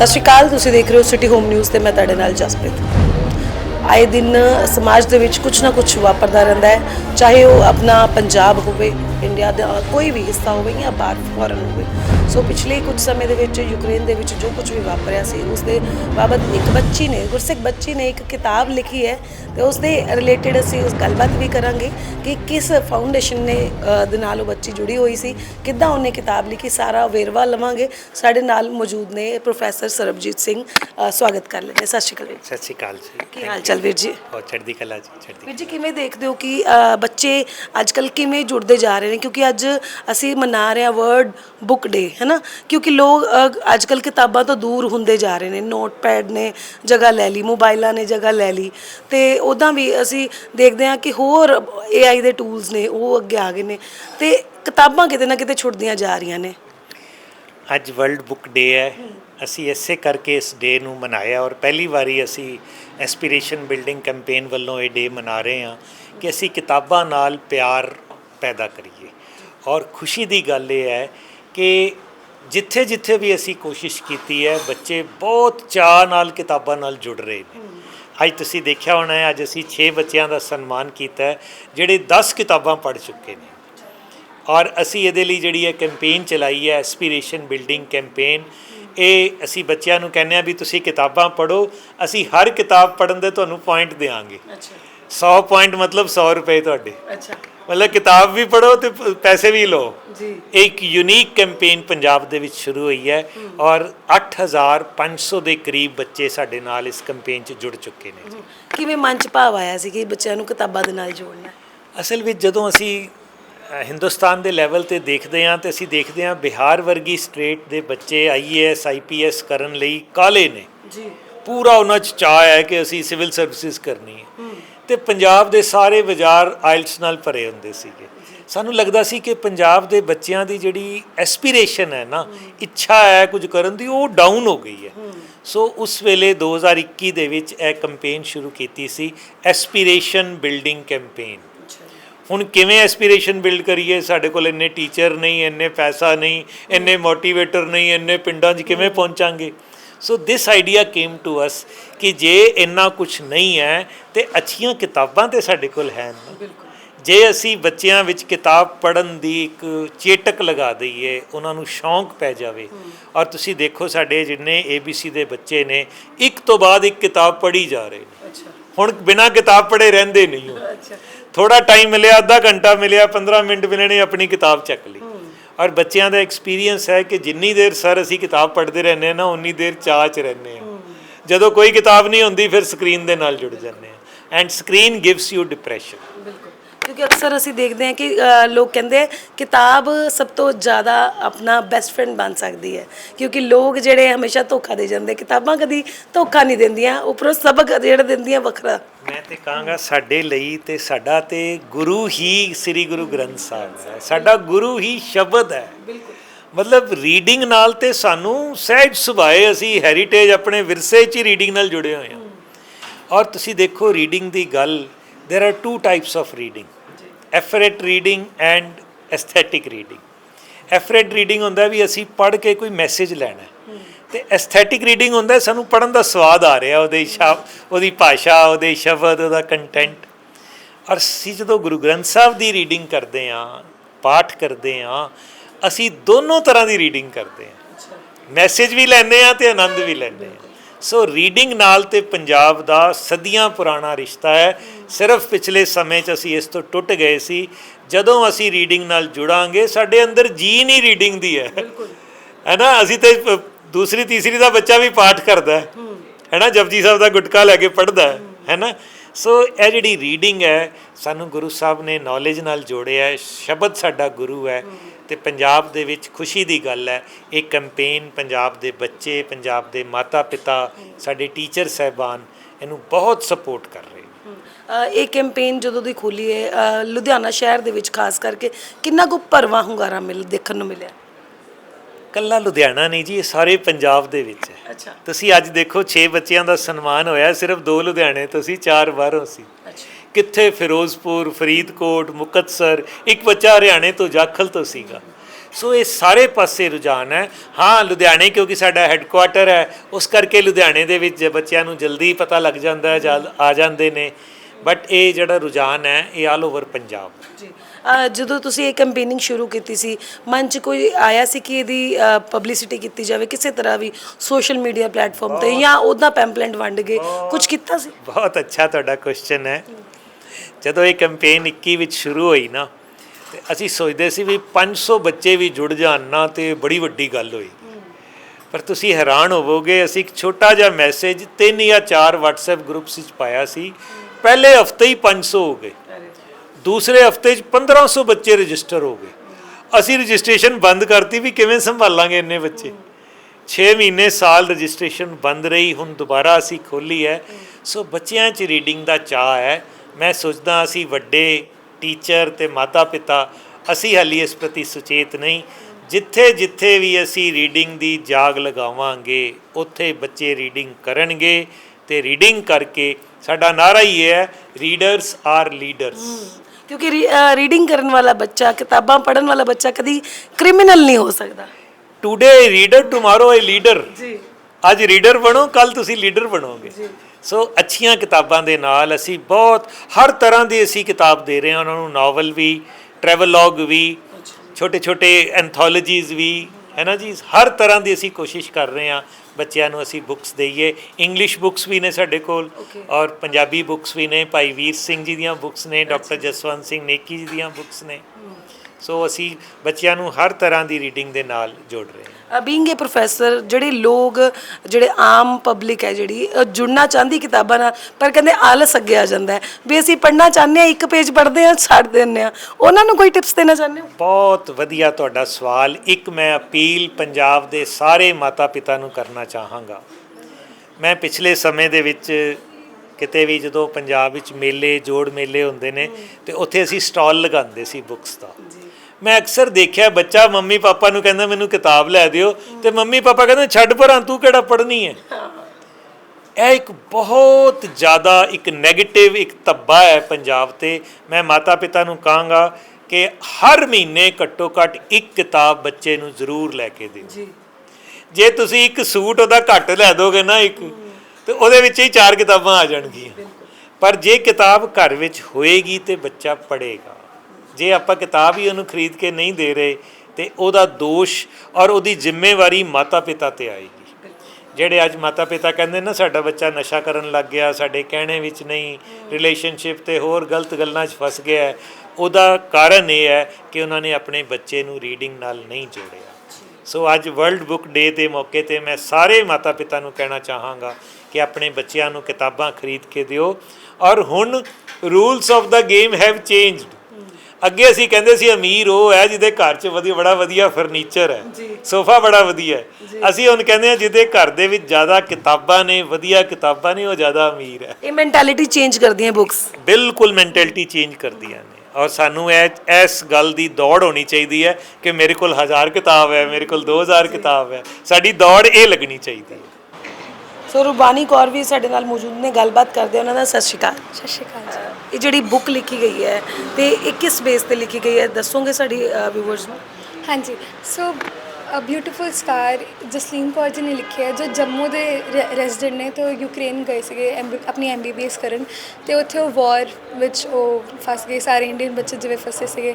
ਸਤਿ ਸ਼੍ਰੀ ਅਕਾਲ, ਤੁਸੀਂ ਦੇਖ ਰਹੇ ਹੋ ਸਿਟੀ ਹੋਮ ਨਿਊਜ਼ ਤੇ ਮੈਂ ਤੁਹਾਡੇ ਨਾਲ ਜਸਪ੍ਰੀਤ। ਆਏ ਦਿਨ ਸਮਾਜ ਦੇ ਵਿੱਚ ਕੁਝ ਨਾ ਕੁਝ ਵਾਪਰਦਾ ਰਹਿੰਦਾ ਹੈ। ਚਾਹੇ ਉਹ ਆਪਣਾ ਪੰਜਾਬ ਹੋਵੇ ਇੰਡੀਆ ਦਾ ਕੋਈ ਵੀ ਹਿੱਸਾ ਹੋਵੇ ਜਾਂ ਬਾਹਰ ਫੋਰਨ ਹੋਵੇ। ਸੋ ਪਿਛਲੇ ਕੁਝ ਸਮੇਂ ਦੇ ਵਿੱਚ ਯੂਕਰੇਨ ਦੇ ਵਿੱਚ ਜੋ ਕੁਝ ਵੀ ਵਾਪਰਿਆ ਸੀ ਉਸ ਦੇ ਬਾਬਤ ਇੱਕ ਬੱਚੀ ਨੇ ਗੁਰਸਿੱਖ ਬੱਚੀ ਨੇ ਇੱਕ ਕਿਤਾਬ ਲਿਖੀ ਹੈ ਤੇ ਉਸ ਦੇ ਰਿਲੇਟਡ ਅਸੀਂ ਉਸ ਗੱਲਬਾਤ ਵੀ ਕਰਾਂਗੇ ਕਿ ਕਿਸ ਫਾਊਂਡੇਸ਼ਨ ਨੇ ਦੇ ਨਾਲ ਉਹ ਬੱਚੀ ਜੁੜੀ ਹੋਈ ਸੀ ਕਿੱਦਾਂ ਉਹਨੇ ਕਿਤਾਬ ਲਿਖੀ ਸਾਰਾ ਵੇਰਵਾ ਲਵਾਂਗੇ। ਸਾਡੇ ਨਾਲ ਮੌਜੂਦ ਨੇ ਪ੍ਰੋਫੈਸਰ ਸਰਬਜੀਤ ਸਿੰਘ ਸਵਾਗਤ ਕਰ ਲੈਂਦੇ ਸਤਿ ਸ਼੍ਰੀ ਅਕਾਲ ਜੀ। ਸਤਿ ਸ਼੍ਰੀ ਅਕਾਲ ਜੀ। ਕੀ ਹਾਲ ਚਾਲ ਵੀਰ ਜੀ। ਬਹੁਤ ਚੜ੍ਹਦੀ ਕਲਾ ਜੀ ਚੜ੍ਹਦੀ ਵੀਰ ਜੀ ਕਿਵੇਂ ਦੇਖਦੇ ਹੋ ਕਿ ਅ, ਬੱਚੇ ਅੱਜ ਕੱਲ ਕਿਵੇਂ ਜੁੜਦੇ ਜਾ ਰਹੇ ਨੇ? ਕਿਉਂਕਿ ਅੱਜ ਅਸੀਂ ਮਨਾ ਰਹੇ ਹਾਂ ਵਰਡ ਬੁੱਕ ਡੇ ਹੈਨਾ? ਕਿਉਂਕਿ ਲੋਕ ਅ, ਅੱਜ ਕੱਲ ਕਿਤਾਬਾਂ ਤੋਂ ਦੂਰ ਹੁੰਦੇ ਜਾ ਰਹੇ ਨੇ। ਨੋਟਪੈਡ ਨੇ ਜਗ੍ਹਾ ਲੈ ਲਈ ਮੋਬਾਈਲਾਂ ਨੇ ਜਗ੍ਹਾ ਲੈ ਲਈ। ਤੇ ਉਦਾਂ ਵੀ ਅਸੀਂ ਦੇਖਦੇ ਹਾਂ ਕਿ ਹੋਰ AI ਦੇ ਟੂਲਸ ਨੇ ਉਹ ਅੱਗੇ ਆ ਗਏ ਨੇ। ਤੇ ਕਿਤਾਬਾਂ ਕਿਤੇ ਨਾ ਕਿਤੇ ਛੁੱਟਦੀਆਂ ਜਾ ਰਹੀਆਂ ਨੇ। ਅੱਜ ਵਰਲਡ ਬੁੱਕ ਡੇ ਹੈ। ਅਸੀਂ ਇਸੇ ਕਰਕੇ ਇਸ ਡੇ ਨੂੰ ਮਨਾਇਆ ਔਰ ਪਹਿਲੀ ਵਾਰੀ ਅਸੀਂ ਐਸਪੀਰੇਸ਼ਨ ਬਿਲਡਿੰਗ ਕੈਂਪੇਨ ਵੱਲੋਂ ਇਹ ਡੇ ਮਨਾ ਰਹੇ ਹਾਂ ਕਿ ਅਸੀਂ ਕਿਤਾਬਾਂ ਨਾਲ ਪਿਆਰ ਪੈਦਾ ਕਰੀਏ। ਔਰ ਖੁਸ਼ੀ ਦੀ ਗੱਲ ਇਹ ਹੈ ਕਿ ਜਿੱਥੇ ਜਿੱਥੇ ਵੀ ਅਸੀਂ ਕੋਸ਼ਿਸ਼ ਕੀਤੀ ਹੈ, ਬੱਚੇ ਬਹੁਤ ਚਾਅ ਨਾਲ ਕਿਤਾਬਾਂ ਨਾਲ ਜੁੜ ਰਹੇ ਨੇ। ਅੱਜ ਤੁਸੀਂ ਦੇਖਿਆ ਹੋਣਾ ਹੈ, ਅੱਜ ਅਸੀਂ 6 ਬੱਚਿਆਂ ਦਾ ਸਨਮਾਨ ਕੀਤਾ ਹੈ, ਜਿਹੜੇ 10 ਕਿਤਾਬਾਂ ਪੜ੍ਹ ਚੁੱਕੇ ਨੇ। ਔਰ ਅਸੀਂ ਇਹਦੇ ਲਈ ਜਿਹੜੀ ਹੈ ਕੈਂਪੇਨ ਚਲਾਈ ਹੈ ਐਸਪੀਰੇਸ਼ਨ ਬਿਲਡਿੰਗ ਕੈਂਪੇਨ ਇਹ ਅਸੀਂ ਬੱਚਿਆਂ ਨੂੰ ਕਹਿੰਦੇ ਆ ਵੀ ਤੁਸੀਂ ਕਿਤਾਬਾਂ ਪੜ੍ਹੋ ਅਸੀਂ ਹਰ ਕਿਤਾਬ ਪੜ੍ਹਨ ਦੇ ਤੁਹਾਨੂੰ ਪੁਆਇੰਟ ਦੇਵਾਂਗੇ ਅੱਛਾ। 100 ਪੁਆਇੰਟ ਮਤਲਬ 100 ਰੁਪਏ ਤੁਹਾਡੇ। ਅੱਛਾ। ਮਤਲਬ ਕਿਤਾਬ ਵੀ ਪੜ੍ਹੋ ਤੇ ਪੈਸੇ ਵੀ ਲਓ। ਜੀ। ਇੱਕ ਯੂਨੀਕ ਕੈਂਪੇਨ ਪੰਜਾਬ ਦੇ ਵਿੱਚ ਸ਼ੁਰੂ ਹੋਈ ਹੈ ਔਰ 8500 ਦੇ ਕਰੀਬ ਬੱਚੇ ਸਾਡੇ ਨਾਲ ਇਸ ਕੈਂਪੇਨ 'ਚ ਜੁੜ ਚੁੱਕੇ ਨੇ। ਕਿਵੇਂ ਮਨ ਚ ਭਾਵ ਆਇਆ ਸੀ ਕਿ ਬੱਚਿਆਂ ਨੂੰ ਕਿਤਾਬਾਂ ਦੇ ਨਾਲ ਜੋੜਨਾ? ਅਸਲ ਵਿੱਚ ਜਦੋਂ ਅਸੀਂ ਹਿੰਦੁਸਤਾਨ ਦੇ ਲੈਵਲ ਤੇ ਦੇਖਦੇ ਹਾਂ ਤੇ ਅਸੀਂ ਦੇਖਦੇ ਹਾਂ ਬਿਹਾਰ ਵਰਗੀ ਸਟੇਟ ਦੇ ਬੱਚੇ ਆਈਏਐਸ ਆਈਪੀਐਸ ਕਰਨ ਲਈ ਕਾਲੇ ਨੇ। ਜੀ। ਪੂਰਾ ਉਹਨਾਂ 'ਚ ਚਾਹ ਹੈ ਕਿ ਅਸੀਂ ਸਿਵਲ ਸਰਵਿਸਿਜ਼ ਕਰਨੀ ਹੈ। ਤੇ ਪੰਜਾਬ ਦੇ ਸਾਰੇ ਬਾਜ਼ਾਰ ਆਇਲਟਸ ਨਾਲ ਭਰੇ ਹੁੰਦੇ ਸੀਗੇ। ਸਾਨੂੰ ਲੱਗਦਾ ਸੀ ਕਿ ਪੰਜਾਬ ਦੇ ਬੱਚਿਆਂ ਦੀ ਜਿਹੜੀ ਐਸਪੀਰੇਸ਼ਨ ਹੈ ਨਾ ਇੱਛਾ ਹੈ ਕੁਝ ਕਰਨ ਦੀ ਉਹ ਡਾਊਨ ਹੋ ਗਈ ਹੈ। ਸੋ ਉਸ ਵੇਲੇ 2021 ਦੇ ਵਿੱਚ ਇਹ ਕੈਂਪੇਨ ਸ਼ੁਰੂ ਕੀਤੀ ਸੀ ਐਸਪੀਰੇਸ਼ਨ ਬਿਲਡਿੰਗ ਕੈਂਪੇਨ ਹੁਣ ਕਿਵੇਂ ਐਸਪੀਰੇਸ਼ਨ ਬਿਲਡ ਕਰੀਏ? ਸਾਡੇ ਕੋਲ ਇੰਨੇ ਟੀਚਰ ਨਹੀਂ ਇੰਨੇ ਪੈਸਾ ਨਹੀਂ ਇੰਨੇ ਮੋਟੀਵੇਟਰ ਨਹੀਂ ਇੰਨੇ ਪਿੰਡਾਂ 'ਚ ਕਿਵੇਂ ਪਹੁੰਚਾਂਗੇ? So this idea came to us ਕਿ ਜੇ ਇੰਨਾ ਕੁਝ ਨਹੀਂ ਹੈ ਤੇ ਅੱਛੀਆਂ ਕਿਤਾਬਾਂ ਤੇ ਸਾਡੇ ਕੋਲ ਹਨ ਜੇ ਅਸੀਂ ਬੱਚਿਆਂ ਵਿੱਚ ਕਿਤਾਬ ਪੜ੍ਹਨ ਦੀ ਇੱਕ ਚੇਟਕ ਲਗਾ ਦਈਏ ਉਹਨਾਂ ਨੂੰ ਸ਼ੌਂਕ ਪੈ ਜਾਵੇ। ਔਰ ਤੁਸੀਂ ਦੇਖੋ ਸਾਡੇ ਜਿੰਨੇ ABC ਦੇ ਬੱਚੇ ਨੇ ਇੱਕ ਤੋਂ ਬਾਅਦ ਇੱਕ ਕਿਤਾਬ ਪੜ੍ਹੀ ਜਾ ਰਹੇ ਨੇ। ਹੁਣ ਬਿਨਾਂ ਕਿਤਾਬ ਪੜ੍ਹੇ ਰਹਿੰਦੇ ਨਹੀਂ ਹੋ ਥੋੜਾ ਟਾਈਮ ਮਿਲਿਆ ਅੱਧਾ ਘੰਟਾ ਮਿਲਿਆ 15 ਮਿੰਟ ਮਿਲਣੇ ਨੇ ਆਪਣੀ ਕਿਤਾਬ ਚੱਕ ਲਈ। ਔਰ ਬੱਚਿਆਂ ਦਾ ਐਕਸਪੀਰੀਅੰਸ ਹੈ ਕਿ ਜਿੰਨੀ ਦੇਰ ਸਰ ਅਸੀਂ ਕਿਤਾਬ ਪੜ੍ਹਦੇ ਰਹਿੰਦੇ ਨਾ ਉਨੀ ਦੇਰ ਚਾਹ 'ਚ ਰਹਿੰਦੇ ਹਾਂ। ਜਦੋਂ ਕੋਈ ਕਿਤਾਬ ਨਹੀਂ ਹੁੰਦੀ ਫਿਰ ਸਕਰੀਨ ਦੇ ਨਾਲ ਜੁੜ ਜਾਂਦੇ ਹਾਂ। And screen gives you depression ਬਿਲਕੁਲ। ਕਿਉਂਕਿ ਅਕਸਰ ਅਸੀਂ ਦੇਖਦੇ ਹਾਂ ਕਿ ਅ, ਲੋਕ ਕਹਿੰਦੇ ਆ, ਕਿਤਾਬ ਸਭ ਤੋਂ ਜ਼ਿਆਦਾ ਆਪਣਾ ਬੈਸਟ ਫਰੈਂਡ ਬਣ ਸਕਦੀ ਹੈ ਕਿਉਂਕਿ ਲੋਕ ਜਿਹੜੇ ਹਮੇਸ਼ਾ ਧੋਖਾ ਦੇ ਜਾਂਦੇ ਕਿਤਾਬਾਂ ਕਦੀ ਧੋਖਾ ਨਹੀਂ ਦਿੰਦੀਆਂ ਉੱਪਰੋਂ ਸਬਕ ਜਿਹੜਾ ਦਿੰਦੀਆਂ ਵੱਖਰਾ ਮੈਂ ਤੇ ਕਹਾਂਗਾ ਸਾਡੇ ਲਈ ਤੇ ਸਾਡਾ ਤੇ ਗੁਰੂ ਹੀ ਸ੍ਰੀ ਗੁਰੂ ਗ੍ਰੰਥ ਸਾਹਿਬ ਹੈ ਸਾਡਾ ਗੁਰੂ ਹੀ ਸ਼ਬਦ ਹੈ ਬਿਲਕੁਲ ਮਤਲਬ ਰੀਡਿੰਗ ਨਾਲ ਤੇ ਸਾਨੂੰ ਸਹਿਜ ਸੁਭਾਏ ਅਸੀਂ ਹੈਰੀਟੇਜ ਆਪਣੇ ਵਿਰਸੇ 'ਚ ਹੀ ਰੀਡਿੰਗ ਨਾਲ ਜੁੜੇ ਹੋਏ ਹਾਂ ਔਰ ਤੁਸੀਂ ਦੇਖੋ ਰੀਡਿੰਗ ਦੀ ਗੱਲ there are two types of reading efferent reading and aesthetic reading efferent reading ਹੁੰਦਾ ਵੀ ਅਸੀਂ ਪੜ੍ਹ ਕੇ ਕੋਈ ਮੈਸੇਜ ਲੈਣਾ। ਹੈ ਤੇ ਐਸਥੈਟਿਕ ਰੀਡਿੰਗ ਹੁੰਦਾ ਸਾਨੂੰ ਪੜ੍ਹਨ ਦਾ ਸਵਾਦ ਆ ਰਿਹਾ ਉਹਦੇ ਸ਼ਬ ਉਹਦੀ ਭਾਸ਼ਾ ਉਹਦੇ ਸ਼ਬਦ ਉਹਦਾ ਕੰਟੈਂਟ ਔਰ ਅਸੀਂ ਜਦੋਂ ਗੁਰੂ ਗ੍ਰੰਥ ਸਾਹਿਬ ਦੀ ਰੀਡਿੰਗ ਕਰਦੇ ਹਾਂ ਪਾਠ ਕਰਦੇ ਹਾਂ ਅਸੀਂ ਦੋਨੋਂ ਤਰ੍ਹਾਂ ਦੀ ਰੀਡਿੰਗ ਕਰਦੇ ਹਾਂ। ਮੈਸੇਜ ਵੀ ਲੈਂਦੇ ਆ ਤੇ ਆਨੰਦ ਵੀ ਲੈਂਦੇ ਆ ਸੋ ਰੀਡਿੰਗ ਨਾਲ ਤੇ ਪੰਜਾਬ ਦਾ ਸਦੀਆਂ ਪੁਰਾਣਾ ਰਿਸ਼ਤਾ ਹੈ। ਸਿਰਫ ਪਿਛਲੇ ਸਮੇਂ 'ਚ ਅਸੀਂ ਇਸ ਤੋਂ ਟੁੱਟ ਗਏ ਸੀ। ਜਦੋਂ ਅਸੀਂ ਰੀਡਿੰਗ ਨਾਲ ਜੁੜਾਂਗੇ ਸਾਡੇ ਅੰਦਰ ਜੀ ਨਹੀਂ ਰੀਡਿੰਗ ਦੀ ਹੈ। ਹੈ ਨਾ ਅਸੀਂ ਤੇ ਦੂਸਰੀ ਤੀਸਰੀ ਦਾ ਬੱਚਾ ਵੀ ਪਾਠ ਕਰਦਾ ਹੈ। ਹੈ। ਨਾ ਜਪਜੀ ਸਾਹਿਬ ਦਾ ਗੁਟਕਾ ਲੈ ਕੇ ਪੜ੍ਹਦਾ ਹੈ। ਹੈ। ਨਾ ਸੋ ਇਹ ਜਿਹੜੀ ਰੀਡਿੰਗ ਹੈ ਸਾਨੂੰ ਗੁਰੂ ਸਾਹਿਬ ਨੇ ਨੌਲੇਜ ਨਾਲ ਜੋੜਿਆ ਹੈ। ਸ਼ਬਦ ਸਾਡਾ ਗੁਰੂ ਹੈ। ਤੇ ਪੰਜਾਬ ਦੇ ਵਿੱਚ ਖੁਸ਼ੀ ਦੀ ਗੱਲ ਹੈ ਇਹ ਕੈਂਪੇਨ ਪੰਜਾਬ ਦੇ ਬੱਚੇ ਪੰਜਾਬ ਦੇ ਮਾਤਾ ਪਿਤਾ ਸਾਡੇ ਟੀਚਰ ਸਹਿਬਾਨ ਇਹਨੂੰ ਬਹੁਤ ਸਪੋਰਟ ਕਰ ਰਹੇ ਇਹ ਕੈਂਪੇਨ ਜਦੋਂ ਦੀ ਖੋਲੀ ਹੈ ਲੁਧਿਆਣਾ ਸ਼ਹਿਰ ਦੇ ਵਿੱਚ ਖਾਸ ਕਰਕੇ ਕਿੰਨਾ ਕੁ ਭਰਵਾਂ ਹੁੰਗਾਰਾ ਮਿਲ ਦੇਖਣ ਨੂੰ ਮਿਲਿਆ? ਕੱਲਾ ਲੁਧਿਆਣਾ ਨਹੀਂ ਜੀ ਇਹ ਸਾਰੇ ਪੰਜਾਬ ਦੇ ਵਿੱਚ ਹੈ। ਅੱਛਾ। ਤੁਸੀਂ ਅੱਜ ਦੇਖੋ 6 ਬੱਚਿਆਂ ਦਾ ਸਨਮਾਨ ਹੋਇਆ ਸਿਰਫ ਦੋ ਲੁਧਿਆਣੇ ਤੋਂ ਸੀ ਚਾਰ ਬਾਹਰੋਂ ਸੀ। ਅੱਛਾ। ਕਿੱਥੇ ਫਿਰੋਜ਼ਪੁਰ ਫਰੀਦਕੋਟ ਮੁਕਤਸਰ? ਇੱਕ ਬੱਚਾ ਹਰਿਆਣੇ ਤੋਂ ਜਾਖਲ ਤੋਂ ਸੀਗਾ। ਸੋ ਇਹ ਸਾਰੇ ਪਾਸੇ ਰੁਝਾਨ ਹੈ। ਹਾਂ ਲੁਧਿਆਣੇ ਕਿਉਂਕਿ ਸਾਡਾ ਹੈੱਡਕੁਆਟਰ ਹੈ ਉਸ ਕਰਕੇ ਲੁਧਿਆਣੇ ਦੇ ਵਿੱਚ ਬੱਚਿਆਂ ਨੂੰ ਜਲਦੀ ਪਤਾ ਲੱਗ ਜਾਂਦਾ ਹੈ ਜਦ ਆ ਜਾਂਦੇ ਨੇ। ਬਟ ਇਹ ਜਿਹੜਾ ਰੁਝਾਨ ਹੈ ਇਹ ਆਲ ਓਵਰ ਪੰਜਾਬ। ਜੀ। ਜਦੋਂ ਤੁਸੀਂ ਇਹ ਕੈਂਪੇਨਿੰਗ ਸ਼ੁਰੂ ਕੀਤੀ ਸੀ ਮਨ 'ਚ ਕੋਈ ਆਇਆ ਸੀ ਕਿ ਇਹਦੀ ਪਬਲਿਸਿਟੀ ਕੀਤੀ ਜਾਵੇ? ਕਿਸੇ ਤਰ੍ਹਾਂ ਵੀ ਸੋਸ਼ਲ ਮੀਡੀਆ ਪਲੇਟਫਾਰਮ ਤੇ ਜਾਂ ਉਹਦਾ ਪੈਂਪਲੇਟ ਵੰਡ ਕੇ ਕੁਝ ਕੀਤਾ ਸੀ? ਬਹੁਤ ਅੱਛਾ ਤੁਹਾਡਾ ਕੁਐਸਚਨ ਹੈ। ਜਦੋਂ ਇਹ ਕੈਂਪੇਨ 21 ਵਿੱਚ ਸ਼ੁਰੂ ਹੋਈ ਨਾ ਤੇ ਅਸੀਂ ਸੋਚਦੇ ਸੀ ਵੀ 500 ਬੱਚੇ ਵੀ ਜੁੜ ਜਾਣ ਨਾ ਤੇ ਬੜੀ ਵੱਡੀ ਗੱਲ ਹੋਈ। ਪਰ ਤੁਸੀਂ ਹੈਰਾਨ ਹੋਵੋਗੇ ਅਸੀਂ ਇੱਕ ਛੋਟਾ ਜਿਹਾ ਮੈਸੇਜ ਤਿੰਨ ਜਾਂ ਚਾਰ WhatsApp ਗਰੁੱਪਸ ਵਿੱਚ ਪਾਇਆ ਸੀ। ਪਹਿਲੇ ਹਫ਼ਤੇ ਹੀ 500 ਹੋ ਗਏ। ਦੂਸਰੇ ਹਫ਼ਤੇ 'ਚ 1500 ਬੱਚੇ ਰਜਿਸਟਰ ਹੋ ਗਏ। ਅਸੀਂ ਰਜਿਸਟ੍ਰੇਸ਼ਨ ਬੰਦ ਕਰਤੀ ਵੀ ਕਿਵੇਂ ਸੰਭਾਲਾਂਗੇ ਇੰਨੇ ਬੱਚੇ? 6 ਮਹੀਨੇ ਸਾਲ ਰਜਿਸਟ੍ਰੇਸ਼ਨ ਬੰਦ ਰਹੀ ਹੁਣ ਦੁਬਾਰਾ ਅਸੀਂ ਖੋਲੀ ਹੈ। ਸੋ ਬੱਚਿਆਂ 'ਚ ਰੀਡਿੰਗ ਦਾ ਚਾਹ ਹੈ। ਮੈਂ ਸੋਚਦਾ ਅਸੀਂ ਵੱਡੇ ਟੀਚਰ ਤੇ ਮਾਤਾ ਪਿਤਾ ਅਸੀਂ ਹਾਲੀ ਇਸ ਪ੍ਰਤੀ ਸੁਚੇਤ ਨਹੀਂ। ਜਿੱਥੇ ਜਿੱਥੇ ਵੀ ਅਸੀਂ ਰੀਡਿੰਗ ਦੀ ਜਾਗ ਲਗਾਵਾਂਗੇ ਉੱਥੇ ਬੱਚੇ ਰੀਡਿੰਗ ਕਰਨਗੇ ਤੇ ਰੀਡਿੰਗ ਕਰਕੇ ਸਾਡਾ ਨਾਰਾ ਹੀ ਹੈ ਰੀਡਰਸ ਆਰ ਲੀਡਰਸ ਕਿਉਂਕਿ ਰੀਡਿੰਗ ਕਰਨ ਵਾਲਾ ਬੱਚਾ ਕਿਤਾਬਾਂ ਪੜ੍ਹਨ ਵਾਲਾ ਬੱਚਾ ਕਦੀ ਕ੍ਰਿਮੀਨਲ ਨਹੀਂ ਹੋ ਸਕਦਾ। Today reader tomorrow a leader ਜੀ। ਅੱਜ ਰੀਡਰ ਬਣੋ ਕੱਲ ਤੁਸੀਂ ਲੀਡਰ ਬਣੋਗੇ। ਸੋ ਅੱਛੀਆਂ ਕਿਤਾਬਾਂ ਦੇ ਨਾਲ ਅਸੀਂ ਬਹੁਤ ਹਰ ਤਰ੍ਹਾਂ ਦੀ ਅਸੀਂ ਕਿਤਾਬ ਦੇ ਰਹੇ ਹਾਂ। ਉਹਨਾਂ ਨੂੰ ਨਾਵਲ ਵੀ ਟਰੈਵਲੌਗ ਵੀ ਛੋਟੇ ਛੋਟੇ ਐਂਥੋਲੋਜੀਜ਼ ਵੀ ਹੈ ਨਾ ਜੀ? ਹਰ ਤਰ੍ਹਾਂ ਦੀ ਅਸੀਂ ਕੋਸ਼ਿਸ਼ ਕਰ ਰਹੇ ਹਾਂ ਬੱਚਿਆਂ ਨੂੰ ਅਸੀਂ ਬੁੱਕਸ ਦਈਏ। ਇੰਗਲਿਸ਼ ਬੁੱਕਸ ਵੀ ਨੇ ਸਾਡੇ ਕੋਲ. ਔਰ ਪੰਜਾਬੀ ਬੁੱਕਸ ਵੀ ਨੇ। ਭਾਈ ਵੀਰ ਸਿੰਘ ਜੀ ਦੀਆਂ ਬੁੱਕਸ ਨੇ ਡਾਕਟਰ ਜਸਵੰਤ ਸਿੰਘ ਨੇਕੀ ਜੀ ਦੀਆਂ ਬੁੱਕਸ ਨੇ। ਸੋ ਅਸੀਂ ਬੱਚਿਆਂ ਨੂੰ ਹਰ ਤਰ੍ਹਾਂ ਦੀ ਰੀਡਿੰਗ ਦੇ ਨਾਲ ਜੋੜ ਰਹੇ ਹਾਂ। ਬੀਇੰਗ ਏ ਪ੍ਰੋਫੈਸਰ ਜਿਹੜੇ ਲੋਕ ਜਿਹੜੇ ਆਮ ਪਬਲਿਕ ਹੈ ਜਿਹੜੀ ਅ, ਜੁੜਨਾ ਚਾਹੁੰਦੀ ਕਿਤਾਬਾਂ ਨਾਲ ਪਰ ਕਹਿੰਦੇ ਆਲਸ ਅੱਗੇ ਆ ਜਾਂਦਾ ਹੈ। ਵੀ ਅਸੀਂ ਪੜ੍ਹਨਾ ਚਾਹੁੰਦੇ ਆ ਇੱਕ ਪੇਜ ਪੜ੍ਹਦੇ ਆ ਛੱਡ ਦਿੰਦੇ ਆ ਉਹਨਾਂ ਨੂੰ ਕੋਈ ਟਿਪਸ ਦੇਣਾ ਚਾਹੁੰਦੇ ਹੋ? ਬਹੁਤ ਵਧੀਆ ਤੁਹਾਡਾ ਸਵਾਲ। ਇੱਕ ਮੈਂ ਅਪੀਲ ਪੰਜਾਬ ਦੇ ਸਾਰੇ ਮਾਤਾ-ਪਿਤਾ ਨੂੰ ਕਰਨਾ ਚਾਹਾਂਗਾ। ਮੈਂ ਪਿਛਲੇ ਸਮੇਂ ਦੇ ਵਿੱਚ ਕਿਤੇ ਵੀ ਜਦੋਂ ਪੰਜਾਬ ਵਿੱਚ ਮੇਲੇ ਜੋੜ ਮੇਲੇ ਹੁੰਦੇ ਨੇ ਤੇ ਉੱਥੇ ਅਸੀਂ ਸਟਾਲ ਲਗਾਉਂਦੇ ਸੀ ਬੁੱਕਸ ਦਾ। ਮੈਂ ਅਕਸਰ ਦੇਖਿਆ ਬੱਚਾ ਮੰਮੀ ਪਾਪਾ ਨੂੰ ਕਹਿੰਦਾ ਮੈਨੂੰ ਕਿਤਾਬ ਲੈ ਦਿਓ। ਤੇ ਮੰਮੀ ਪਾਪਾ ਕਹਿੰਦੇ ਛੱਡ ਪਰਾਂ ਤੂੰ ਕਿਹੜਾ ਪੜ੍ਹਨੀ ਹੈ? ਇਹ ਇੱਕ ਬਹੁਤ ਜ਼ਿਆਦਾ ਇੱਕ 네ਗੇਟਿਵ ਇੱਕ ਧੱਬਾ ਹੈ ਪੰਜਾਬ ਤੇ। ਮੈਂ ਮਾਤਾ ਪਿਤਾ ਨੂੰ ਕਹਾਂਗਾ ਕਿ ਹਰ ਮਹੀਨੇ ਘੱਟੋ ਘੱਟ ਇੱਕ ਕਿਤਾਬ ਬੱਚੇ ਨੂੰ ਜ਼ਰੂਰ ਲੈ ਕੇ ਦਿਓ। ਜੀ। ਜੇ ਤੁਸੀਂ ਇੱਕ ਸੂਟ ਉਹਦਾ ਘੱਟ ਲੈ ਦੋਗੇ ਨਾ ਇੱਕ ਤੇ ਉਹਦੇ ਵਿੱਚ ਹੀ ਚਾਰ ਕਿਤਾਬਾਂ ਆ ਜਾਣਗੀਆਂ। ਪਰ ਜੇ ਕਿਤਾਬ ਘਰ ਵਿੱਚ ਹੋਏਗੀ ਤੇ ਬੱਚਾ ਪੜ੍ਹੇਗਾ। ਜੇ ਆਪਾਂ ਕਿਤਾਬ ਹੀ ਉਹਨੂੰ ਖਰੀਦ ਕੇ ਨਹੀਂ ਦੇ ਰਹੇ, ਤੇ ਉਹਦਾ ਦੋਸ਼ ਔਰ ਉਹਦੀ ਜ਼ਿੰਮੇਵਾਰੀ ਮਾਤਾ ਪਿਤਾ ਤੇ ਆਏਗੀ। ਜਿਹੜੇ ਅੱਜ ਮਾਤਾ ਪਿਤਾ ਕਹਿੰਦੇ ਨਾ ਸਾਡਾ ਬੱਚਾ ਨਸ਼ਾ ਕਰਨ ਲੱਗ ਗਿਆ, ਸਾਡੇ ਕਹਿਣੇ ਵਿੱਚ ਨਹੀਂ ਰਿਲੇਸ਼ਨਸ਼ਿਪ ਤੇ ਹੋਰ ਗਲਤ ਗੱਲਾਂ 'ਚ ਫਸ ਗਿਆ ਉਹਦਾ ਕਾਰਨ ਇਹ ਹੈ ਕਿ ਉਹਨਾਂ ਨੇ ਆਪਣੇ ਬੱਚੇ ਨੂੰ ਰੀਡਿੰਗ ਨਾਲ ਨਹੀਂ ਜੋੜਿਆ। ਸੋ ਅੱਜ ਵਰਲਡ ਬੁੱਕ ਡੇ ਦੇ ਮੌਕੇ ਤੇ ਮੈਂ ਸਾਰੇ ਮਾਤਾ ਪਿਤਾ ਨੂੰ ਕਹਿਣਾ ਚਾਹਾਂਗਾ ਕਿ ਆਪਣੇ ਬੱਚਿਆਂ ਨੂੰ ਕਿਤਾਬਾਂ ਖਰੀਦ ਕੇ ਦਿਓ। ਔਰ ਹੁਣ rules of the game have changed ਅੱਗੇ ਅਸੀਂ ਕਹਿੰਦੇ ਸੀ ਅਮੀਰ ਉਹ ਹੈ ਜਿਹਦੇ ਘਰ 'ਚ ਵਧੀਆ ਬੜਾ ਵਧੀਆ ਫਰਨੀਚਰ ਹੈ। ਸੋਫਾ ਬੜਾ ਵਧੀਆ ਹੈ। ਅਸੀਂ ਹੁਣ ਕਹਿੰਦੇ ਹਾਂ ਜਿਹਦੇ ਘਰ ਦੇ ਵਿੱਚ ਜ਼ਿਆਦਾ ਕਿਤਾਬਾਂ ਨੇ ਵਧੀਆ ਕਿਤਾਬਾਂ ਨੇ ਉਹ ਜ਼ਿਆਦਾ ਅਮੀਰ ਹੈ। ਇਹ ਮੈਂਟੈਲਿਟੀ ਚੇਂਜ ਕਰਦੀਆਂ ਬੁੱਕਸ ਬਿਲਕੁਲ ਮੈਂਟੈਲਿਟੀ ਚੇਂਜ ਕਰਦੀਆਂ ਨੇ। ਔਰ ਸਾਨੂੰ ਇਹ ਇਸ ਗੱਲ ਦੀ ਦੌੜ ਹੋਣੀ ਚਾਹੀਦੀ ਹੈ ਕਿ ਮੇਰੇ ਕੋਲ 1000 ਕਿਤਾਬ ਹੈ ਮੇਰੇ ਕੋਲ 2000 ਕਿਤਾਬ ਹੈ। ਸਾਡੀ ਦੌੜ ਇਹ ਲੱਗਣੀ ਚਾਹੀਦੀ ਹੈ। ਸੋ ਰੂਬਾਨੀ ਕੌਰ ਵੀ ਸਾਡੇ ਨਾਲ ਮੌਜੂਦ ਨੇ ਗੱਲਬਾਤ ਕਰਦੇ ਉਹਨਾਂ ਦਾ ਸਤਿ ਸ਼੍ਰੀ ਅਕਾਲ। ਸਤਿ ਸ਼੍ਰੀ ਅਕਾਲ ਜੀ। ਇਹ ਜਿਹੜੀ ਬੁੱਕ ਲਿਖੀ ਗਈ ਹੈ ਤੇ ਇਹ ਕਿਸ ਬੇਸ ਤੇ ਲਿਖੀ ਗਈ ਹੈ? ਦੱਸੋਗੇ ਸਾਡੀ ਵਿਊਅਰਸ ਨੂੰ? ਹਾਂਜੀ। So a beautiful scar Jasleen Kaur ji ਨੇ ਲਿਖਿਆ ਹੈ ਜੋ ਜੰਮੂ ਦੇ ਰੈਜ਼ੀਡੈਂਟ ਨੇ ਤੇ ਉਹ ਯੂਕਰੇਨ ਗਏ ਸੀਗੇ ਆਪਣੀ ਐਮਬੀਬੀਐਸ ਕਰਨ ਤੇ ਉੱਥੇ ਉਹ ਵਾਰ ਵਿੱਚ ਉਹ ਫਸ ਗਏ ਸਾਰੇ ਇੰਡੀਅਨ ਬੱਚੇ ਜਿਵੇਂ ਫਸੇ ਸੀਗੇ।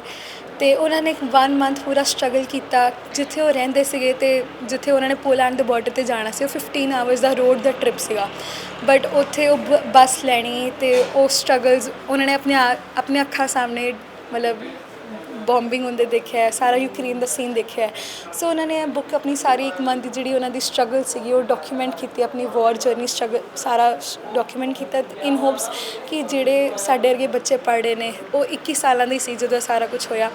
ਤੇ ਉਹਨਾਂ ਨੇ ਇੱਕ 1 ਮੰਥ ਪੂਰਾ ਸਟਰਗਲ ਕੀਤਾ, ਜਿੱਥੇ ਉਹ ਰਹਿੰਦੇ ਸੀਗੇ ਤੇ ਜਿੱਥੇ ਉਹਨਾਂ ਨੇ ਪੋਲੈਂਡ ਦੇ ਬਾਰਡਰ ਤੇ ਜਾਣਾ ਸੀ, ਉਹ 15 ਆਵਰਸ ਦਾ ਰੋਡ ਦਾ ਟ੍ਰਿਪ ਸੀਗਾ। ਬਟ ਉੱਥੇ ਉਹ ਬ- ਬੱਸ ਲੈਣੀ ਤੇ ਉਹ ਸਟਰਗਲਸ ਉਹਨਾਂ ਨੇ ਆਪਣੇ ਆ- ਆਪਣੇ ਅੱਖਾਂ ਸਾਹਮਣੇ ਮਤਲਬ ਬੋmbਿੰਗ ਹੁੰਦੇ ਦੇਖਿਆ ਹੈ, ਸਾਰਾ ਯੂਕਰੇਨ ਦਾ ਸੀਨ ਦੇਖਿਆ ਹੈ। ਸੋ ਉਹਨਾਂ ਨੇ ਬੁੱਕ ਆਪਣੀ ਸਾਰੀ ਇੱਕ ਮੰਥ ਦੀ ਜਿਹੜੀ ਉਹਨਾਂ ਦੀ ਸਟਰਗਲ ਸੀਗੀ, ਉਹ ਡਾਕੂਮੈਂਟ ਕੀਤੀ, ਆਪਣੀ ਵਾਰ ਜਰਨੀ ਸਟਰਗਲ ਸਾਰਾ ਡਾਕੂਮੈਂਟ ਕੀਤਾ ਇਨ ਹੋਪਸ ਕਿ ਜਿਹੜੇ ਸਾਡੇ ਵਰਗੇ ਬੱਚੇ ਪੜ੍ਹੇ ਨੇ, ਉਹ 21 ਸਾਲਾਂ ਦੇ ਸੀ ਜਦੋਂ ਇਹ ਸਾਰਾ ਕੁਝ ਹੋਇਆ।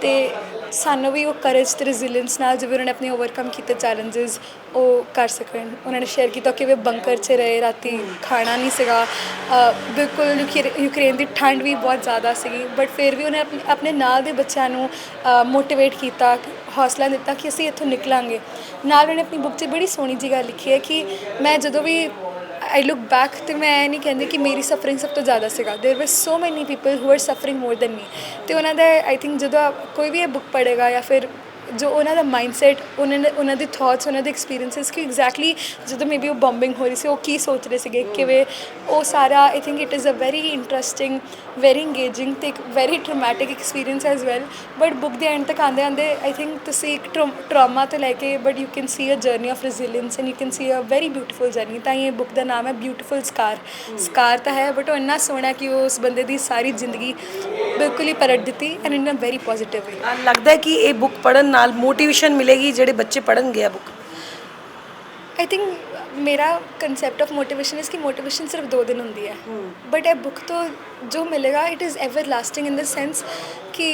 ਤੇ ਸਾਨੂੰ ਵੀ ਉਹ ਕਰੇਜ ਤੇ ਰੈਜ਼ਿਲੀਅੰਸ ਨਾਲ ਜਿਵੇਂ ਉਹਨਾਂ ਨੇ ਆਪਣੇ ਓਵਰਕਮ ਕੀਤੇ ਚੈਲੰਜਸ ਉਹ ਕਰ ਸਕਣ। ਉਹਨਾਂ ਨੇ ਸ਼ੇਅਰ ਕੀਤਾ ਕਿ ਵੇ ਬੰਕਰ 'ਚ ਰਹੇ, ਰਾਤੀ ਖਾਣਾ ਨਹੀਂ ਸੀਗਾ। ਬਿਲਕੁਲ ਯੂਕਰੇ- ਯੂਕਰੇਨ ਦੀ ਠੰਡ ਵੀ ਬਹੁਤ ਜ਼ਿਆਦਾ ਸੀਗੀ। ਬਟ ਫਿਰ ਵੀ ਉਹਨੇ ਆਪਣੇ- ਆਪਣੇ ਨਾਲ ਦੇ ਬੱਚਿਆਂ ਨੂੰ ਮੋਟੀਵੇਟ ਕੀਤਾ, ਹੌਸਲਾ ਦਿੱਤਾ ਕਿ ਅਸੀਂ ਇੱਥੋਂ ਨਿਕਲਾਂਗੇ। ਨਾਲ ਉਹਨੇ ਆਪਣੀ ਬੁੱਕ 'ਚ ਬੜੀ ਸੋਹਣੀ ਜਿਹੀ ਗੱਲ ਲਿਖੀ ਹੈ ਕਿ ਮੈਂ ਜਦੋਂ ਵੀ ਆਈ ਲੁੱਕ ਬੈਕ ਤੇ ਮੈਂ ਇਹ ਨਹੀਂ ਕਹਿੰਦੀ ਕਿ ਮੇਰੀ ਸਫਰਿੰਗ ਸਭ ਤੋਂ ਜ਼ਿਆਦਾ ਸੀਗਾ there were so many people who are suffering more than me ਤੇ ਉਹਨਾਂ ਦਾ ਆਈ ਥਿੰਕ ਜਦੋਂ ਆਪ- ਕੋਈ ਵੀ ਇਹ ਬੁੱਕ ਪੜ੍ਹੇਗਾ ਜਾਂ ਫਿਰ ਜੋ ਉਹਨਾਂ ਦਾ ਮਾਈਂਡਸੈਟ ਉਹਨਾਂ ਦੇ ਉਹਨਾਂ ਦੇ ਥਾਟਸ ਉਹਨਾਂ ਦੇ ਐਕਸਪੀਰੀਐਂਸਸ ਕਿ ਐਗਜ਼ੈਕਟਲੀ ਜਦੋਂ ਮੇਬੀ ਉਹ ਬੰਬਿੰਗ ਹੋ ਰਹੀ ਸੀ, ਉਹ ਕੀ ਸੋਚ ਰਹੇ ਸੀਗੇ, ਕਿਵੇਂ ਉਹ ਸਾਰਾ I think it is a very interesting very engaging ਤੇ ਇੱਕ very traumatic experience as well but book ਦੇ ਐਂਡ ਤੱਕ ਆਂਦੇ ਆਂਦੇ ਆਈ ਥਿੰਕ ਤੁਸੀਂ ਇੱਕ ਟਰਾਮਾ ਤੋਂ ਲੈ ਕੇ but you can see a journey of resilience and you can see a very beautiful journey ਤਾਂ ਇਹ ਬੁੱਕ ਦਾ ਨਾਮ ਹੈ ਬਿਊਟੀਫੁਲ ਸਕਾਰ ਸਕਾਰ ਤਾਂ ਹੈ ਬਟ ਉਹ ਇੰਨਾ ਸੋਹਣਾ ਕਿ ਉਹ ਉਸ ਬੰਦੇ ਦੀ ਸਾਰੀ ਜ਼ਿੰਦਗੀ ਬਿਲਕੁਲ ਹੀ ਪਲਟ ਦਿੱਤੀ and in a very positive way ਲੱਗਦਾ ਹੈ ਕਿ ਇਹ ਬੁੱਕ ਪੜਨ ਨਾਲ ਮੋਟੀਵੇਸ਼ਨ ਮਿਲੇਗੀ ਜਿਹੜੇ ਬੱਚੇ ਪੜਨਗੇ ਆ ਬੁੱਕ ਆਈ ਥਿੰਕ ਮੇਰਾ ਕਨਸੈਪਟ ਆਫ ਮੋਟੀਵੇਸ਼ਨ ਇਸ ਕਿ ਮੋਟੀਵੇਸ਼ਨ ਸਿਰਫ ਦੋ ਦਿਨ ਹੁੰਦੀ ਹੈ। ਬਟ ਇਹ ਬੁੱਕ ਤੋਂ ਜੋ ਮਿਲੇਗਾ it is everlasting in the sense ਕਿ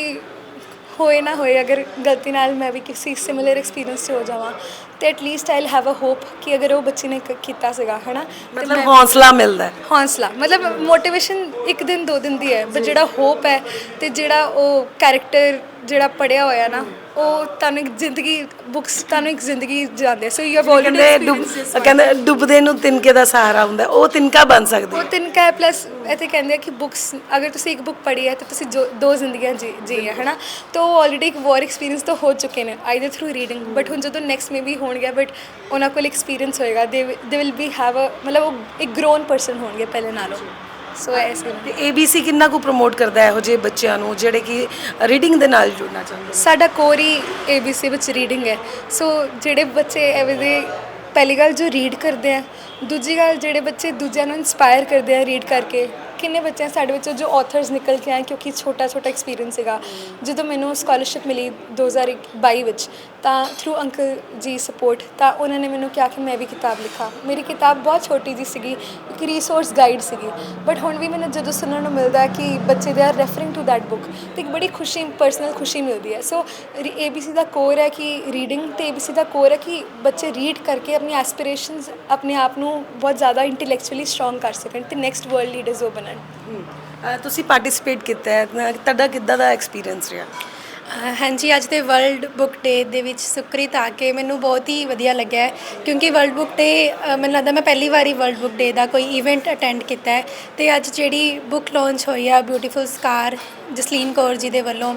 ਹੋਏ ਨਾ ਹੋਏ ਅਗਰ ਗਲਤੀ ਨਾਲ ਮੈਂ ਵੀ ਕਿਸੇ ਸਿਮਿਲਰ ਐਕਸਪੀਰੀਅੰਸ 'ਚ ਹੋ ਜਾਵਾਂ ਤੇ at least I'll have a hope ਕਿ ਅਗਰ ਉਹ ਬੱਚੇ ਨੇ ਕ- ਕੀਤਾ ਸੀਗਾ ਹਨਾ? ਮਤਲਬ ਹੌਸਲਾ ਮਿਲਦਾ ਹੈ। ਹੌਸਲਾ ਮਤਲਬ ਮੋਟੀਵੇਸ਼ਨ ਇੱਕ ਦਿਨ ਦੋ ਦਿਨ ਦੀ ਹੈ ਬਟ ਜਿਹੜਾ ਹੋਪ ਹੈ ਤੇ ਜਿਹੜਾ ਉਹ ਕੈਰੈਕਟਰ ਜਿਹੜਾ ਪੜਿਆ ਹੋਇਆ ਨਾ ਉਹ ਤੁਹਾਨੂੰ ਇੱਕ ਜ਼ਿੰਦਗੀ ਬੁੱਕਸ ਤੁਹਾਨੂੰ ਇੱਕ ਜ਼ਿੰਦਗੀ ਜਾਂਦੇ ਸੋ ਯੂ ਹੈਵ ਆਲਰੇਡੀ ਕਹਿੰਦੇ ਡੁੱਬ ਕਹਿੰਦੇ ਡੁੱਬਦੇ ਨੂੰ ਤਿਨਕੇ ਦਾ ਸਹਾਰਾ ਹੁੰਦਾ ਉਹ ਤਿਨਕਾ ਬਣ ਸਕਦੇ ਉਹ ਹੈ ਪਲੱਸ ਇੱਥੇ ਕਹਿੰਦੇ ਆ ਕਿ ਬੁੱਕਸ ਅਗਰ ਤੁਸੀਂ ਇੱਕ ਬੁੱਕ ਪੜ੍ਹੀ ਹੈ ਤਾਂ ਤੁਸੀਂ ਜੋ ਦੋ ਜ਼ਿੰਦਗੀਆਂ ਜੀ ਜੀ ਹੈ ਹਨਾ? ਤਾਂ ਉਹ ਆਲਰੇਡੀ ਇੱਕ ਵਾਰ ਐਕਸਪੀਰੀਅੰਸ ਤਾਂ ਹੋ ਚੁੱਕੇ ਨੇ ਆਈਦਰ ਥਰੂ ਰੀਡਿੰਗ ਬਟ ਹੁਣ ਜਦੋਂ ਨੈਕਸਟ ਮੇ ਵੀ ਹੋਣਗੇ ਬਟ ਉਹਨਾਂ ਕੋਲ ਐਕਸਪੀਰੀਅੰਸ ਹੋਏਗਾ। ਦੇ they will be have a ਮਤਲਬ ਉਹ ਇੱਕ ਗਰੋਨ ਪਰਸਨ ਹੋਣਗੇ ਪਹਿਲੇ ਨਾਲੋਂ। ਸੋ ਐਸੇ ਤੇ ABC ਕਿੰਨਾ ਕੁ ਪ੍ਰਮੋਟ ਕਰਦਾ ਹੈ ਇਹੋ ਜਿਹੇ ਬੱਚਿਆਂ ਨੂੰ ਜਿਹੜੇ ਕਿ ਰੀਡਿੰਗ ਦੇ ਨਾਲ ਜੁੜਨਾ ਚਾਹੁੰਦੇ ਸਾਡਾ ਕੋਰ ਹੀ ABC ਵਿੱਚ ਰੀਡਿੰਗ ਹੈ। ਸੋ ਜਿਹੜੇ ਬੱਚੇ ਐਵੇਂ ਦੇ ਪਹਿਲੀ ਗੱਲ ਜੋ ਰੀਡ ਕਰਦੇ ਆ ਦੂਜੀ ਗੱਲ ਜਿਹੜੇ ਬੱਚੇ ਦੂਜਿਆਂ ਨੂੰ ਇਨਸਪਾਇਰ ਕਰਦੇ ਆ ਰੀਡ ਕਰਕੇ ਕਿੰਨੇ ਬੱਚੇ ਆ ਸਾਡੇ ਵਿੱਚੋਂ ਜੋ ਆਥਰਸ ਨਿਕਲ ਕੇ ਆਏ, ਕਿਉਂਕਿ ਛੋਟਾ ਛੋਟਾ ਐਕਸਪੀਰੀਅੰਸ ਸੀਗਾ। ਜਦੋਂ ਮੈਨੂੰ ਸਕਾਲਰਸ਼ਿਪ ਮਿਲੀ 2022 ਵਿੱਚ, ਤਾਂ ਥਰੂ ਅੰਕਲ ਜੀ ਸਪੋਰਟ ਤਾਂ ਉਹਨਾਂ ਨੇ ਮੈਨੂੰ ਕਿਹਾ ਕਿ ਮੈਂ ਵੀ ਕਿਤਾਬ ਲਿਖਾਂ। ਮੇਰੀ ਕਿਤਾਬ ਬਹੁਤ ਛੋਟੀ ਜੀ ਸੀਗੀ, ਇੱਕ ਰਿਸੋਰਸ ਗਾਈਡ ਸੀਗੀ। ਬਟ ਹੁਣ ਵੀ ਮੈਨੂੰ ਜਦੋਂ ਸੁਣਨ ਨੂੰ ਮਿਲਦਾ ਹੈ ਕਿ ਬੱਚੇ ਦੇ are referring to that book ਤੇ ਇੱਕ ਬੜੀ ਖੁਸ਼ੀ ਪਰਸਨਲ ਖੁਸ਼ੀ ਮਿਲਦੀ ਹੈ। ਸੋ ABC ਦਾ ਕੋਰ ਹੈ ਕਿ ਰੀਡਿੰਗ ਤੇ ABC ਦਾ ਕੋਰ ਹੈ ਕਿ ਬੱਚੇ ਰੀਡ ਕਰਕੇ ਆਪਣੀ ਐਸਪੀਰੇਸ਼ਨਸ ਆਪਣੇ ਆਪ ਨੂੰ ਬਹੁਤ ਜ਼ਿਆਦਾ ਇੰਟੈਲੈਕਚੁਅਲੀ ਸਟਰੋਂਗ ਕਰ ਸਕਣ, ਤੇ ਨੈਕਸਟ ਵਰਲਡ ਲੀਡਰਸ ਉਹ ਬਣਨ ਤੁਸੀਂ ਪਾਰਟਿਸਿਪੇਟ ਕੀਤਾ ਹੈ। ਤੁਹਾਡਾ ਕਿੱਦਾਂ ਦਾ ਐਕਸਪੀਰੀਅੰਸ ਰਿਹਾ? ਹਾਂਜੀ, ਅੱਜ ਦੇ ਵਰਲਡ ਬੁੱਕ ਡੇ ਦੇ ਵਿੱਚ ਸੁਕ੍ਰਿਤ ਆ ਕੇ ਮੈਨੂੰ ਬਹੁਤ ਹੀ ਵਧੀਆ ਲੱਗਿਆ ਕਿਉਂਕਿ ਵਰਲਡ ਬੁੱਕ ਡੇ ਮੈਨੂੰ ਲੱਗਦਾ ਮੈਂ ਪਹਿਲੀ ਵਾਰੀ ਵਰਲਡ ਬੁੱਕ ਡੇ ਦਾ ਕੋਈ ਇਵੈਂਟ ਅਟੈਂਡ ਕੀਤਾ ਹੈ। ਤੇ ਅੱਜ ਜਿਹੜੀ ਬੁੱਕ ਲਾਂਚ ਹੋਈ ਆ ਬਿਊਟੀਫੁਲ ਸਕਾਰ ਜਸਲੀਨ ਕੌਰ ਜੀ ਦੇ ਵੱਲੋਂ।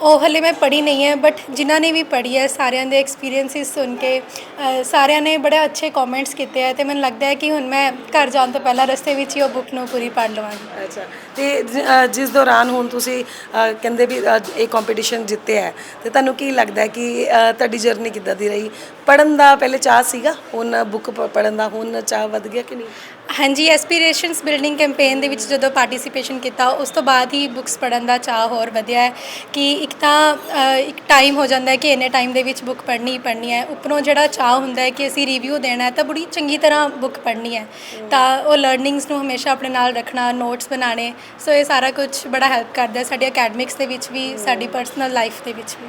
ਉਹ ਹਲੇ ਮੈਂ ਪੜ੍ਹੀ ਨਹੀਂ ਹੈ ਬਟ ਜਿਨ੍ਹਾਂ ਨੇ ਵੀ ਪੜ੍ਹੀ ਹੈ ਸਾਰਿਆਂ ਦੇ ਐਕਸਪੀਰੀਐਂਸਿਸ ਸੁਣ ਕੇ ਅ, ਸਾਰਿਆਂ ਨੇ ਬੜੇ ਅੱਛੇ ਕਮੈਂਟਸ ਕੀਤੇ ਹੈ ਤੇ ਮੈਨੂੰ ਲੱਗਦਾ ਹੈ ਕਿ ਹੁਣ ਮੈਂ ਘਰ ਜਾਣ ਤੋਂ ਪਹਿਲਾਂ ਰਸਤੇ ਵਿੱਚ ਹੀ ਉਹ ਬੁੱਕ ਨੂੰ ਪੂਰੀ ਪੜ੍ਹ ਲਵਾਂਗੀ। ਅੱਛਾ। ਤੇ ਜ- ਅ, ਜਿਸ ਦੌਰਾਨ ਹੁਣ ਤੁਸੀਂ ਅ, ਕਹਿੰਦੇ ਵੀ ਅ, ਇਹ ਕੰਪੀਟੀਸ਼ਨ ਜਿੱਤਿਆ ਹੈ ਤੇ ਤੁਹਾਨੂੰ ਕੀ ਲੱਗਦਾ ਹੈ ਕਿ ਅ, ਤੁਹਾਡੀ ਜਰਨੀ ਕਿੱਦਾਂ ਦੀ ਰਹੀ? ਪੜਨ ਦਾ ਪਹਿਲੇ ਚਾਹ ਸੀਗਾ? ਹੁਣ ਬੁੱਕ ਪੜਨ ਦਾ ਹੁਣ ਚਾਹ ਵੱਧ ਗਿਆ ਕਿ ਨਹੀਂ? ਹਾਂਜੀ ਐਸਪੀਰੇਸ਼ਨਸ ਬਿਲਡਿੰਗ ਕੈਂਪੇਨ ਦੇ ਵਿੱਚ ਜਦੋਂ ਪਾਰਟਿਸਿਪੇਸ਼ਨ ਕੀਤਾ ਉਸ ਤੋਂ ਬਾਅਦ ਹੀ ਬੁੱਕਸ ਪੜਨ ਦਾ ਚਾਹ ਹੋਰ ਵਧਿਆ ਹੈ ਕਿ ਇੱਕ ਤਾਂ ਅ, ਇੱਕ ਟਾਈਮ ਹੋ ਜਾਂਦਾ ਹੈ ਕਿ ਇੰਨੇ ਟਾਈਮ ਦੇ ਵਿੱਚ ਬੁੱਕ ਪੜ੍ਹਨੀ ਹੀ ਪੜ੍ਹਨੀ ਹੈ। ਉੱਪਰੋਂ ਜਿਹੜਾ ਚਾਹ ਹੁੰਦਾ ਹੈ ਕਿ ਅਸੀਂ ਰਿਵਿਊ ਦੇਣਾ ਹੈ ਤਾਂ ਬੜੀ ਚੰਗੀ ਤਰ੍ਹਾਂ ਬੁੱਕ ਪੜ੍ਹਨੀ ਹੈ। ਤਾਂ ਉਹ ਲਰਨਿੰਗਸ ਨੂੰ ਹਮੇਸ਼ਾ ਆਪਣੇ ਨਾਲ ਰੱਖਣਾ ਨੋਟਸ ਬਣਾਉਣੇ ਸੋ ਇਹ ਸਾਰਾ ਕੁਝ ਬੜਾ ਹੈਲਪ ਕਰਦਾ ਹੈ ਸਾਡੀ ਅਕੈਡਮਿਕਸ ਦੇ ਵਿੱਚ ਵੀ ਸਾਡੀ ਪਰਸਨਲ ਲਾਈਫ ਦੇ ਵਿੱਚ ਵੀ।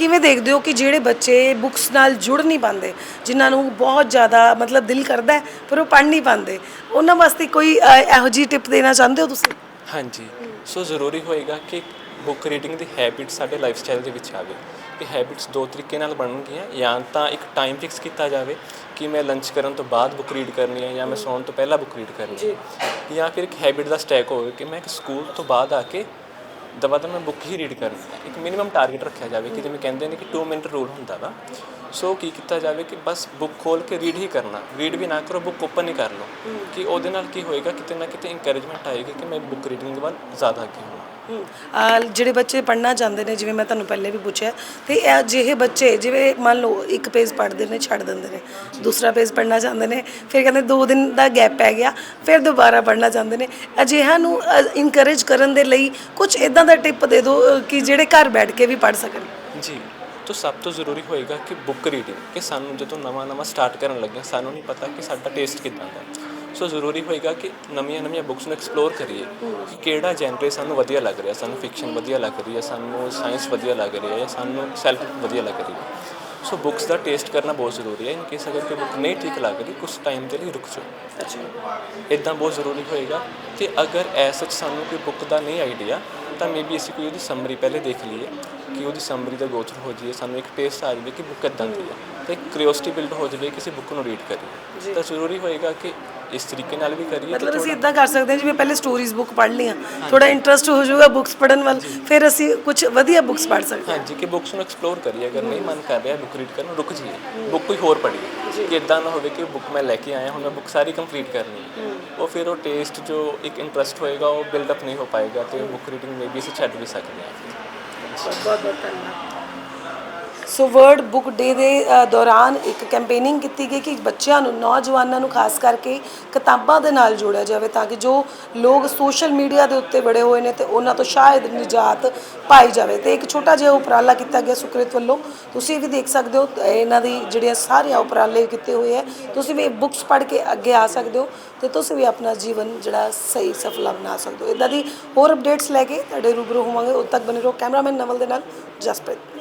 ਕਿਵੇਂ ਦੇਖਦੇ ਹੋ ਕਿ ਜਿਹੜੇ ਬੱਚੇ ਬੁੱਕਸ ਨਾਲ ਜੁੜ ਨਹੀਂ ਪਾਉਂਦੇ ਜਿਨ੍ਹਾਂ ਨੂੰ ਬਹੁਤ ਜ਼ਿਆਦਾ ਮਤਲਬ ਦਿਲ ਕਰਦਾ ਹੈ ਪਰ ਉਹ ਪੜ੍ਹ ਨਹੀਂ ਪਾਉਂਦੇ ਉਹਨਾਂ ਵਾਸਤੇ ਕੋਈ ਅ, ਇਹੋ ਜਿਹੀ ਟਿਪ ਦੇਣਾ ਚਾਹੁੰਦੇ ਹੋ ਤੁਸੀਂ? ਹਾਂਜੀ ਸੋ ਜ਼ਰੂਰੀ ਹੋਏਗਾ ਕਿ ਬੁੱਕ ਰੀਡਿੰਗ ਦੀ ਹੈਬਿਟ ਸਾਡੇ ਲਾਈਫ ਸਟਾਈਲ ਦੇ ਵਿੱਚ ਆਵੇ ਕਿ ਹੈਬਿਟਸ ਦੋ ਤਰੀਕੇ ਨਾਲ ਬਣਨਗੀਆਂ ਜਾਂ ਤਾਂ ਇੱਕ ਟਾਈਮ ਫਿਕਸ ਕੀਤਾ ਜਾਵੇ ਕਿ ਮੈਂ ਲੰਚ ਕਰਨ ਤੋਂ ਬਾਅਦ ਬੁੱਕ ਰੀਡ ਕਰਨੀ ਹੈ ਜਾਂ ਮੈਂ ਸੌਣ ਤੋਂ ਪਹਿਲਾਂ ਬੁੱਕ ਰੀਡ ਕਰਨੀ ਹੈ ਜਾਂ। ਫਿਰ ਇੱਕ ਹੈਬਿਟ ਦਾ ਸਟੈਕ ਹੋਵੇ ਕਿ ਮੈਂ ਇੱਕ ਸਕੂਲ ਤੋਂ ਬਾਅਦ ਆ ਕੇ ਦਵਾ ਤਾਂ ਮੈਂ ਬੁੱਕ ਹੀ ਰੀਡ ਕਰਨੀ ਹੈ ਇੱਕ ਮਿਨੀਮਮ ਟਾਰਗੇਟ ਰੱਖਿਆ ਜਾਵੇ ਕਿ ਜਿਵੇਂ ਕਹਿੰਦੇ ਨੇ ਕਿ 2 ਮਿੰਟ ਰੂਲ ਹੁੰਦਾ ਵਾ। ਸੋ ਕੀ ਕੀਤਾ ਜਾਵੇ ਕਿ ਬਸ ਬੁੱਕ ਖੋਲ ਕੇ ਰੀਡ ਹੀ ਕਰਨਾ। ਰੀਡ ਵੀ ਨਾ ਕਰੋ ਬੁੱਕ ਓਪਨ ਹੀ ਕਰ ਲਓ। ਕਿ ਉਹਦੇ ਨਾਲ ਕੀ ਹੋਏਗਾ ਕਿਤੇ ਨਾ ਕਿਤੇ ਇਨਕਰੇਜਮੈਂਟ ਆਏਗੀ ਕਿ ਮੈਂ ਬੁੱਕ ਰੀਡਿੰਗ ਵੱਲ ਜ਼ਿਆਦਾ ਅੱਗੇ ਹੋਵਾਂ। ਹਮ, ਜਿਹੜੇ ਬੱਚੇ ਪੜ੍ਹਨਾ ਚਾਹੁੰਦੇ ਨੇ ਜਿਵੇਂ ਮੈਂ ਤੁਹਾਨੂੰ ਪਹਿਲੇ ਵੀ ਪੁੱਛਿਆ ਤੇ ਇਹ ਅਜਿਹੇ ਬੱਚੇ ਜਿਵੇਂ ਮੰਨ ਲਓ ਇੱਕ ਪੇਜ ਪੜ੍ਹਦੇ ਨੇ ਛੱਡ ਦਿੰਦੇ ਨੇ ਦੂਸਰਾ ਪੇਜ ਪੜ੍ਹਨਾ ਚਾਹੁੰਦੇ ਨੇ ਫਿਰ ਕਹਿੰਦੇ ਦੋ ਦਿਨ ਦਾ ਗੈਪ ਪੈ ਗਿਆ ਫਿਰ ਦੁਬਾਰਾ ਪੜ੍ਹਨਾ ਚਾਹੁੰਦੇ ਨੇ। ਅਜਿਹਾ ਨੂੰ ਇਨਕਰੇਜ ਕਰਨ ਦੇ ਲਈ ਕੁਝ ਇਦਾਂ ਦਾ ਟਿਪ ਦੇ ਦਿਓ ਕਿ ਜਿਹੜੇ ਘਰ ਬੈਠ ਕੇ ਵੀ ਪੜ੍ਹ ਸਕਣ। ਜੀ। ਤੋਂ ਸਭ ਤੋਂ ਜ਼ਰੂਰੀ ਹੋਏਗਾ ਕਿ ਬੁੱਕ ਰੀਡਿੰਗ ਕਿ ਸਾਨੂੰ ਜਦੋਂ ਨਵਾਂ ਨਵਾਂ ਸਟਾਰਟ ਕਰਨ ਲੱਗਿਆ ਸਾਨੂੰ ਨਹੀਂ ਪਤਾ ਕਿ ਸਾਡਾ ਟੇਸਟ ਕਿਦਾਂ ਦਾ ਸੋ ਜ਼ਰੂਰੀ ਹੋਏਗਾ ਕਿ ਨਵੀਆਂ ਨਵੀਆਂ ਬੁੱਕਸ ਨੂੰ ਐਕਸਪਲੋਰ ਕਰੀਏ ਕਿ ਕਿਹੜਾ ਜੈਨਰੇ ਸਾਨੂੰ ਵਧੀਆ ਲੱਗ ਰਿਹਾ ਸਾਨੂੰ ਫਿਕਸ਼ਨ ਵਧੀਆ ਲੱਗ ਰਹੀ ਹੈ ਸਾਨੂੰ ਸਾਇੰਸ ਵਧੀਆ ਲੱਗ ਰਹੀ ਹੈ ਜਾਂ ਸਾਨੂੰ ਸੈਲਫ ਵਧੀਆ ਲੱਗ ਰਹੀ ਹੈ। ਸੋ ਬੁੱਕਸ ਦਾ ਟੇਸਟ ਕਰਨਾ ਬਹੁਤ ਜ਼ਰੂਰੀ ਹੈ ਇਨ ਕੇਸ ਅਗਰ ਕੋਈ ਬੁੱਕ ਨਹੀਂ ਠੀਕ ਲੱਗ ਰਹੀ ਕੁਝ ਟਾਈਮ ਦੇ ਲਈ ਰੁਕ ਜਾਓ। ਇਦਾਂ ਬਹੁਤ ਜ਼ਰੂਰੀ ਹੋਏਗਾ ਕਿ ਅਗਰ ਐਸ ਸੱਚ ਸਾਨੂੰ ਕੋਈ ਬੁੱਕ ਦਾ ਨਹੀਂ ਆਈਡੀਆ ਤਾਂ ਮੇਬੀ ਅਸੀਂ ਕੋਈ ਉਹਦੀ ਸਮਰੀ ਪਹਿਲੇ ਦੇਖ ਲਈਏ ਕਿ ਉਹਦੀ ਸਮਰੀ ਦਾ ਗੋ ਥਰੂ ਹੋ ਜਾਈਏ ਸਾਨੂੰ ਇੱਕ ਟੇਸਟ ਆ ਜਾਵੇ ਕਿ ਬੁੱਕ ਕਿੱਦਾਂ ਦੀ ਹੈ ਤੇ ਕਿਉਰਿਓਸਿਟੀ ਬਿਲਡ ਹੋ ਜਾਵੇ ਕਿਸੇ ਬੁੱਕ ਨੂੰ ਰੀਡ ਕਰੀਏ। ਤਾਂ ਜ਼ਰੂਰੀ ਹੋਏਗਾ ਕਿ ਇਸ ਤਰੀਕੇ ਨਾਲ ਵੀ ਕਰੀਏ ਮਤਲਬ ਅਸੀਂ ਇਦਾਂ ਕਰ ਸਕਦੇ ਹਾਂ ਜਿਵੇਂ ਪਹਿਲੇ ਸਟੋਰੀਜ਼ ਬੁੱਕ ਪੜ੍ਹ ਲਈਆਂ ਥੋੜਾ ਇੰਟਰਸਟ ਹੋ ਜਾਊਗਾ ਬੁੱਕਸ ਪੜ੍ਹਨ ਵੱਲ ਫਿਰ ਅਸੀਂ ਕੁਝ ਵਧੀਆ ਬੁੱਕਸ ਪੜ੍ਹ ਸਕਦੇ ਹਾਂ। ਹਾਂਜੀ ਕਿ ਬੁੱਕਸ ਨੂੰ ਐਕਸਪਲੋਰ ਕਰੀਏ ਅਗਰ ਨਹੀਂ ਮਨ ਕਰ ਰਿਹਾ ਬੁੱਕ ਰੀਡ ਕਰਨ ਰੁਕ ਜਾਈਏ। ਬੁੱਕ ਕੋਈ ਹੋਰ ਪੜ੍ਹੀਏ ਕਿ ਇਦਾਂ ਨਾ ਹੋਵੇ ਕਿ ਬੁੱਕ ਮੈਂ ਲੈ ਕੇ ਆਇਆ ਹੁਣ ਮੈਂ ਬੁੱਕ ਸਾਰੀ ਕੰਪਲੀਟ ਕਰਨੀ ਹੈ। ਉਹ ਫਿਰ ਉਹ ਟੇਸਟ ਜੋ ਇੱਕ ਇੰਟਰਸਟ ਹੋਏਗਾ ਉਹ ਬਿਲਡ ਅਪ ਨਹੀਂ ਹੋ ਪਾਏਗਾ ਤੇ ਬੁੱਕ ਰੀਡਿੰਗ ਮੇਬੀ ਅਸੀਂ ਛੱਡ ਵੀ ਸਕਦੇ ਹਾਂ। ਬਹੁਤ ਬਹੁਤ ਧੰਨਵਾਦ। ਸੋ ਵਰਲਡ ਬੁੱਕ ਡੇ ਦੇ ਅ, ਦੌਰਾਨ ਇੱਕ ਕੈਂਪੇਨਿੰਗ ਕੀਤੀ ਗਈ ਕਿ ਬੱਚਿਆਂ ਨੂੰ ਨੌਜਵਾਨਾਂ ਨੂੰ ਖਾਸ ਕਰਕੇ ਕਿਤਾਬਾਂ ਦੇ ਨਾਲ ਜੋੜਿਆ ਜਾਵੇ ਤਾਂ ਕਿ ਜੋ ਲੋਕ ਸੋਸ਼ਲ ਮੀਡੀਆ ਦੇ ਉੱਤੇ ਬੜੇ ਹੋਏ ਨੇ ਤੇ ਉਹਨਾਂ ਤੋਂ ਸ਼ਾਇਦ ਨਿਜਾਤ ਪਾਈ ਜਾਵੇ। ਤੇ ਇੱਕ ਛੋਟਾ ਜਿਹਾ ਉਪਰਾਲਾ ਕੀਤਾ ਗਿਆ ਸੁਕ੍ਰਿਤ ਵੱਲੋਂ। ਤੁਸੀਂ ਵੀ ਦੇਖ ਸਕਦੇ ਹੋ ਅ, ਇਹਨਾਂ ਦੀ ਜਿਹੜੀਆਂ ਸਾਰੀਆਂ ਉਪਰਾਲੇ ਕੀਤੇ ਹੋਏ ਹੈ। ਤੁਸੀਂ ਵੀ ਬੁੱਕਸ ਪੜ੍ਹ ਕੇ ਅੱਗੇ ਆ ਸਕਦੇ ਹੋ ਤੇ ਤੁਸੀਂ ਵੀ ਆਪਣਾ ਜੀਵਨ ਜਿਹੜਾ ਸਹੀ ਸਫਲਾ ਬਣਾ ਸਕਦੇ ਹੋ। ਇਦਾਂ ਦੀ ਹੋਰ ਅਪਡੇਟਸ ਲੈ ਕੇ ਤੁਹਾਡੇ ਰੂਬਰੂ ਹੋਵਾਂਗੇ। ਉਦੋਂ ਤੱਕ ਬਣੇ ਰਹੋ ਕੈਮਰਾਮੈਨ ਨਵਲ ਦੇ ਨਾਲ ਜਸਪ੍ਰੀਤ।